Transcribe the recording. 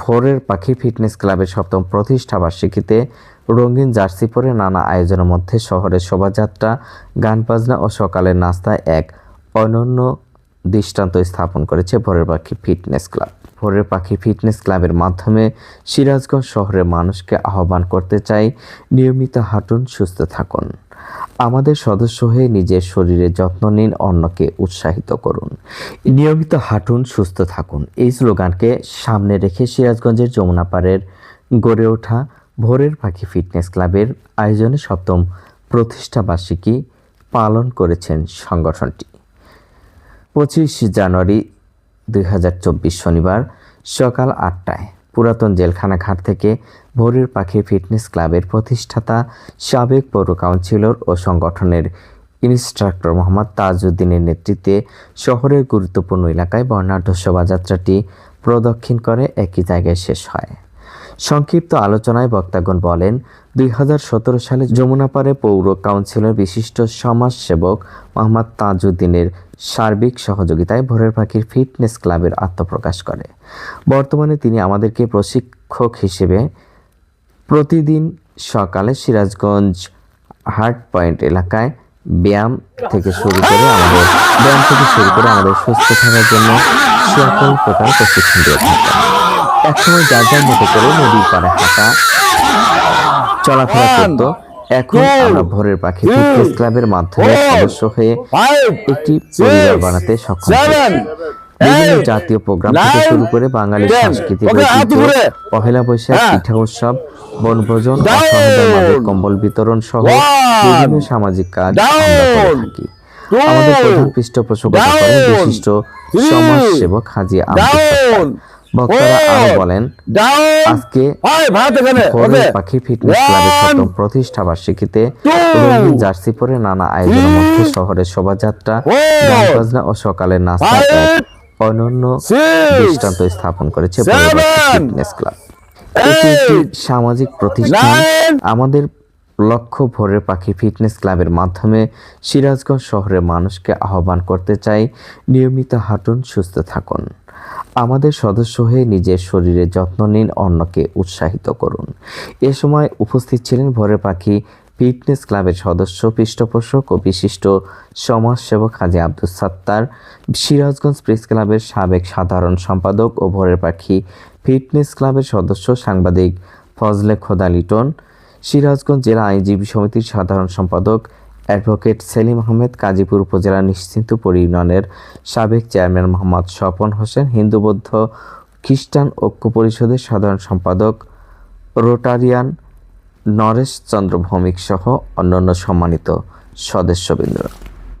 ভোরের পাখি ফিটনেস ক্লাবের সপ্তম প্রতিষ্ঠা বার্ষিকীতে রঙিন জার্সি পরে নানা আয়োজনের মধ্যে শহরের শোভাযাত্রা গান বাজনা ও সকালের নাস্তায় এক অনন্য দৃষ্টান্ত স্থাপন করেছে ভোরের পাখি ফিটনেস ক্লাব। ভোরের পাখি ফিটনেস ক্লাবের মাধ্যমে সিরাজগঞ্জ শহরের মানুষকে আহ্বান করতে চাই, নিয়মিত হাঁটুন, সুস্থ থাকুন। আমাদের সদস্য হয়ে নিজের শরীরের যত্ন নিন, অন্যকে উৎসাহিত করুন। নিয়মিত হাঁটুন, সুস্থ থাকুন। এই স্লোগানকে সামনে রেখে সিরাজগঞ্জের যমুনাপাড়ের গড়ে ওঠা ভোরের পাখি ফিটনেস ক্লাবের আয়োজনে সপ্তম প্রতিষ্ঠা বার্ষিকী পালন করেছেন সংগঠনটি। পঁচিশ জানুয়ারি দুই হাজার চব্বিশ শনিবার সকাল আটটায়। পুরাতন জেলখানা ঘাট থেকে ভোরের পাখি ফিটনেস ক্লাবের প্রতিষ্ঠাতা, সাবেক পৌর কাউন্সিলর ও সংগঠনের ইনস্ট্রাক্টর মোহাম্মদ তাজউদ্দিনের নেতৃত্বে শহরের গুরুত্বপূর্ণ এলাকায় বর্ণাঢ্য শোভাযাত্রাটি প্রদক্ষিণ করে একই জায়গায় শেষ হয়। সংক্ষিপ্ত আলোচনায় বক্তাগণ বলেন দুই হাজার সতেরো সালে যমুনাপাড়ে পৌর কাউন্সিলের বিশিষ্ট সমাজসেবক মোহাম্মদ তাজউদ্দিনের সার্বিক সহযোগিতায় ভোরের পাখির ফিটনেস ক্লাবের আত্মপ্রকাশ করে। বর্তমানে তিনি আমাদেরকে প্রশিক্ষক হিসেবে প্রতিদিন সকালে সিরাজগঞ্জ হার্ট পয়েন্ট এলাকায় ব্যায়াম থেকে শুরু করে আমাদের, ব্যায়াম থেকে শুরু করে আমাদের সুস্থ থাকার জন্য সকল প্রকার প্রশিক্ষণ দিয়ে থাকেন। একসময় যার যার মতো করে নদীর পাড়ে হাঁটা চলাফেরা করত। এখন আমরা ভোরের পাখি ফিটনেস ক্লাবের মাধ্যমে সদস্য হয়ে একটি পরিবার বানাতে সক্ষম বিভিন্ন জাতীয় প্রোগ্রাম থেকে শুরু করে বাঙালি সাংস্কৃতিক পহেলা বৈশাখ পিঠা উৎসব বনভোজন কম্বল বিতরণ সহ বিভিন্ন সামাজিক কাজ আমরা করে থাকি। আমাদের প্রধান পৃষ্ঠপোষকতা করেন বিশিষ্ট সমাজসেবক হাজি আব্দুল সত্তার। বক্তারা আরও বলেন আজকে ভোরের পাখি ফিটনেস ক্লাবের সপ্তম প্রতিষ্ঠা বার্ষিকীতে রঙিন জার্সি পরে নানা আয়োজনের মধ্যে শহরের শোভাযাত্রা বাজনা ও সকালের নাস্তা অনন্য দৃষ্টান্ত স্থাপন করেছে ফিটনেস ক্লাব এটি একটি সামাজিক প্রতিষ্ঠান। আমাদের লক্ষ্য ভোরের পাখি ফিটনেস ক্লাবের মাধ্যমে সিরাজগঞ্জ শহরের মানুষকে আহ্বান করতে চাই। নিয়মিত হাঁটুন সুস্থ থাকুন। আমাদের সদস্য হয়ে নিজের শরীরের যত্ন নিন, অন্যকে উৎসাহিত করুন। এ সময় উপস্থিত ছিলেন ভোরের পাখি ফিটনেস ক্লাবের সদস্য, পৃষ্ঠপোষক ও বিশিষ্ট সমাজসেবক হাজি আব্দুল সাত্তার, সিরাজগঞ্জ প্রেস ক্লাবের সাবেক সাধারণ সম্পাদক ও ভোরের পাখি ফিটনেস ক্লাবের সদস্য সাংবাদিক ফজলে খোদা লিটন সিরাজগঞ্জ জেলা আইনজীবী সমিতির সাধারণ সম্পাদক অ্যাডভোকেট সেলিম আহমেদ কাজীপুর উপজেলা নিশ্চিন্তপুর ইউনিয়নের সাবেক চেয়ারম্যান মোহাম্মদ স্বপন হোসেন হিন্দু বৌদ্ধ খ্রিস্টান ঐক্য পরিষদের সাধারণ সম্পাদক রোটারিয়ান নরেশ চন্দ্র ভৌমিক সহ অন্যান্য সম্মানিত সদস্যবৃন্দ